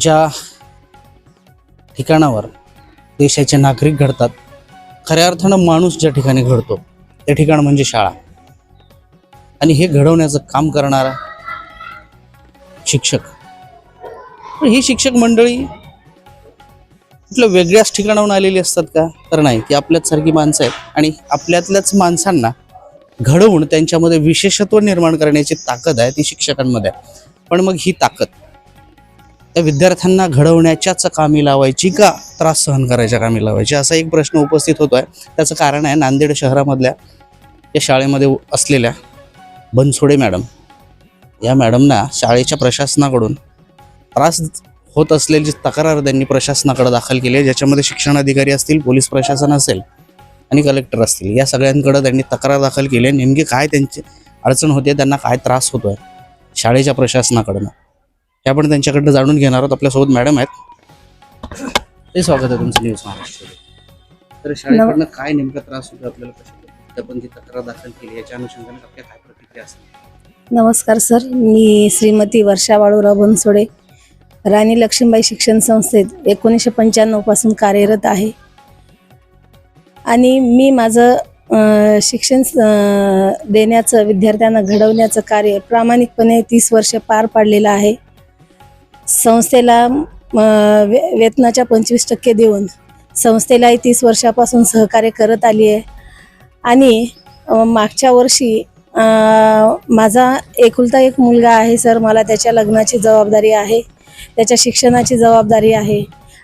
ज्या ठिकाणावर देशाचे नागरिक घडतात खऱ्या अर्थानं माणूस ज्या ठिकाणी घडतो ते ठिकाण म्हणजे शाळा. आणि हे घडवण्याचं काम करणारा शिक्षक. ही शिक्षक मंडळी कुठल्या वेगळ्याच ठिकाणाहून आलेली असतात का? तर नाही ती आपल्याच सारखी माणसं आहेत. आणि आपल्यातल्याच माणसांना घडवून त्यांच्यामध्ये विशेषत्व निर्माण करण्याची ताकद आहे ती शिक्षकांमध्ये. आहे पण मग ही ताकद त्या विद्यार्थ्यांना घडवण्याच्याच कामी लावायची का? त्रास सहन करायच्या कामी लावायची? असा एक प्रश्न उपस्थित होतो आहे त्याचं कारण आहे नांदेड शहरामधल्या या शाळेमध्ये असलेल्या बनसोडे मॅडम. या मॅडमना शाळेच्या प्रशासनाकडून त्रास होत असलेली तक्रार त्यांनी प्रशासनाकडे दाखल केली आहे. ज्याच्यामध्ये शिक्षण अधिकारी असतील पोलीस प्रशासन असेल आणि कलेक्टर असतील या सगळ्यांकडे त्यांनी तक्रार दाखल केली आहे. नेमकी काय त्यांची अडचण होते त्यांना काय त्रास होतो आहे शाळेच्या प्रशासनाकडनं? हे आपण त्यांच्याकडनं जाणून घेणार आहोत. आपल्यासोबत मॅडम आहेत. ते स्वागत आहे तुमचं न्यूज महाराष्ट्र तर शाळेकडनं काय नेमका त्रास होतो आपल्याला? कशा आपण जी तक्रार दाखल केली याच्या अनुषंगाने आपल्या काय प्रतिक्रिया असतील? नमस्कार सर. मी श्रीमती वर्षा बाळूराव बनसोडे राणी लक्ष्मीबाई शिक्षण संस्थेत एकोणीसशे पंच्याण्णवपासून कार्यरत आहे. आणि मी माझं शिक्षण देण्याचं विद्यार्थ्यांना घडवण्याचं कार्य प्रामाणिकपणे तीस वर्ष पार पाडलेलं आहे. संस्थेला वे वेतनाच्या पंचवीस टक्के देऊन संस्थेलाही तीस वर्षापासून सहकार्य करत आली आहे आणि मागच्या वर्षी माझा एकुलता एक मुलगा आहे सर मला त्याच्या लग्नाची जबाबदारी आहे त्याच्या शिक्षणाची जबाबदारी आहे.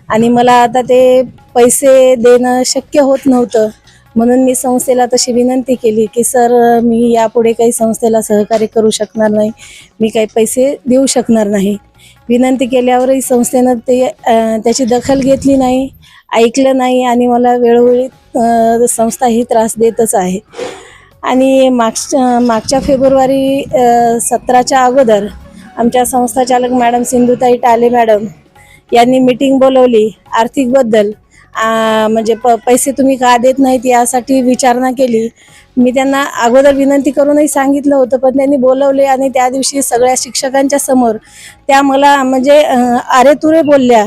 आणि मला आता ते पैसे देणं शक्य होत नव्हतं. म्हणून मी संस्थेला तशी विनंती केली की सर मी यापुढे काही संस्थेला सहकार्य करू शकणार नाही. मी काही पैसे देऊ शकणार नाही. विनंती केल्यावरही संस्थेनं ते त्याची दखल घेतली नाही ऐकलं नाही आणि मला वेळोवेळी संस्था ही त्रास देतच आहे. आणि मागच्या मागच्या फेब्रुवारी सतराच्या अगोदर आमच्या संस्थाचालक मॅडम सिंधुताई टाले मॅडम यांनी मीटिंग बोलवली आर्थिकबद्दल म्हणजे प पैसे तुम्ही का देत नाहीत यासाठी विचारणा केली. मी त्यांना अगोदर विनंती करूनही सांगितलं होतं पण त्यांनी बोलवले आणि त्या दिवशी सगळ्या शिक्षकांच्या समोर त्या मला म्हणजे आरेतुरे बोलल्या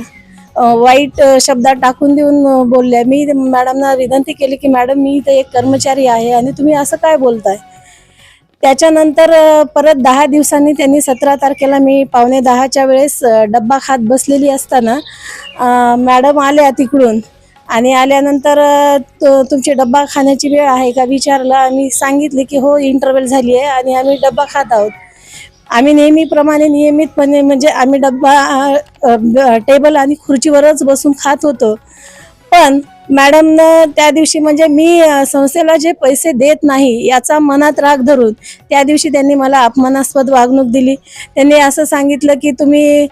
वाईट शब्दात टाकून देऊन बोलल्या. मी मॅडमना विनंती केली की मॅडम मी इथं एक कर्मचारी आहे आणि तुम्ही असं काय बोलताय? त्याच्यानंतर परत दहा दिवसांनी त्यांनी सतरा तारखेला मी पावणे दहाच्या वेळेस डब्बा खात बसलेली असताना मॅडम आल्या तिकडून. आणि आल्यानंतर तुमची डब्बा खाण्याची वेळ आहे का विचारलं. आम्ही सांगितले की हो इंटरव्हेल झाली आहे आणि आम्ही डब्बा खात आहोत. आम्ही नेहमीप्रमाणे नियमितपणे म्हणजे आम्ही डब्बा टेबल आणि खुर्चीवरच बसून खात होतो. पण मॅडमनं त्या दिवशी म्हणजे मी संस्थेला जे पैसे देत नाही याचा मनात राग धरून त्या दिवशी त्यांनी मला अपमानास्पद वागणूक दिली. त्यांनी असं सांगितलं की तुम्ही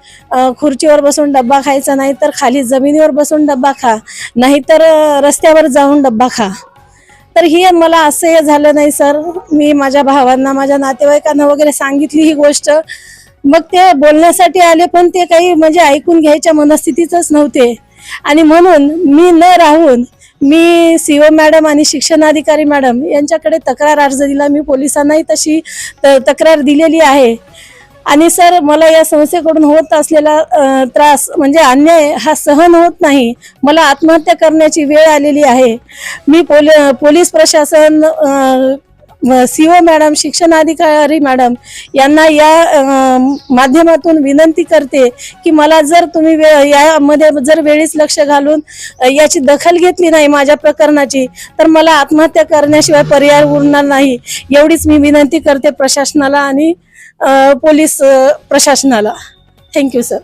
खुर्चीवर बसून डब्बा खायचा नाही तर खाली जमिनीवर बसून डब्बा खा नाहीतर रस्त्यावर जाऊन डब्बा खा. तर ही मला असं झालं नाही सर. मी माझ्या भावांना माझ्या नातेवाईकांना वगैरे सांगितली ही गोष्ट. मग ते बोलण्यासाठी आले पण ते काही म्हणजे ऐकून घ्यायच्या मनस्थितीतच नव्हते. आणि म्हणून मी न राहून मी सी ओ मॅडम आणि शिक्षणाधिकारी मॅडम यांच्याकडे तक्रार अर्ज दिला मी पोलिसांनाही तशी त- तक्रार दिलेली आहे. आणि सर मला या संस्थेकडून होत असलेला त्रास म्हणजे अन्याय हा सहन होत नाही. मला आत्महत्या करण्याची वेळ आलेली आहे. मी पोल पोलीस प्रशासन सी ओ मॅडम शिक्षणाधिकारी मॅडम यांना या माध्यमातून विनंती करते की मला जर तुम्ही वे यामध्ये जर वेळीच लक्ष घालून याची दखल घेतली नाही माझ्या प्रकरणाची तर मला आत्महत्या करण्याशिवाय पर्याय उरणार नाही. एवढीच मी विनंती करते प्रशासनाला आणि पोलीस प्रशासनाला. थँक्यू सर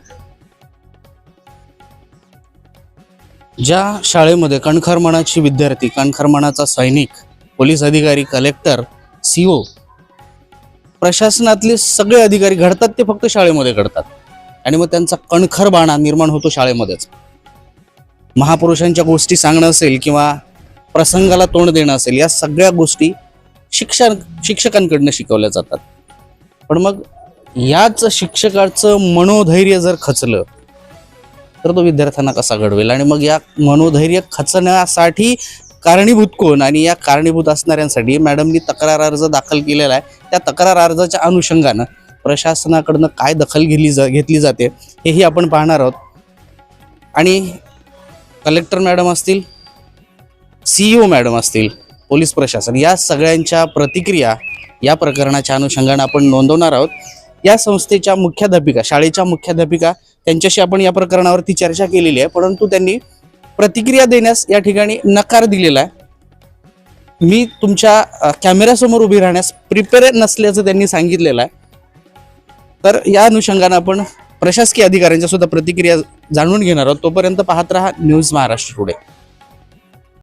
ज्या शाळेमध्ये कणखर विद्यार्थी कणखर सैनिक पोलीस अधिकारी कलेक्टर सीओ प्रशासनातले सगळे अधिकारी घडतात ते फक्त शाळेमध्ये घडतात. आणि मग त्यांचा कणखर बाणा निर्माण होतो शाळेमध्येच. महापुरुषांच्या गोष्टी सांगणं असेल किंवा प्रसंगाला तोंड देणं असेल या सगळ्या गोष्टी शिक्षण शिक्षकांकडनं शिकवल्या जातात. पण मग याच शिक्षकाचं मनोधैर्य जर खचलं तर तो विद्यार्थ्यांना कसा घडवेल? आणि मग या मनोधैर्य खचण्यासाठी कारणीभूत कोण आणि या कारणीभूत असणाऱ्यांसाठी मॅडमनी तक्रार अर्ज दाखल केलेला आहे. त्या तक्रार अर्जाच्या अनुषंगानं प्रशासनाकडनं काय दखल घेतली जा घेतली जाते हेही आपण पाहणार आहोत. आणि कलेक्टर मॅडम असतील सी ओ मॅडम असतील पोलीस प्रशासन या सगळ्यांच्या प्रतिक्रिया या प्रकरणाच्या अनुषंगानं आपण नोंदवणार आहोत. या संस्थेच्या मुख्याध्यापिका शाळेच्या मुख्याध्यापिका त्यांच्याशी आपण या प्रकरणावरती चर्चा केलेली आहे परंतु त्यांनी प्रतिक्रिया देण्यास या ठिकाणी नकार दिलेला आहे. मी तुमच्या कॅमेऱ्यासमोर उभी राहण्यास प्रिपेअर नसल्याचं त्यांनी सांगितलेलं आहे. तर या अनुषंगानं आपण प्रशासकीय अधिकाऱ्यांच्या सुद्धा प्रतिक्रिया जाणून घेणार आहोत. तोपर्यंत पाहत राहा न्यूज महाराष्ट्र टुडे.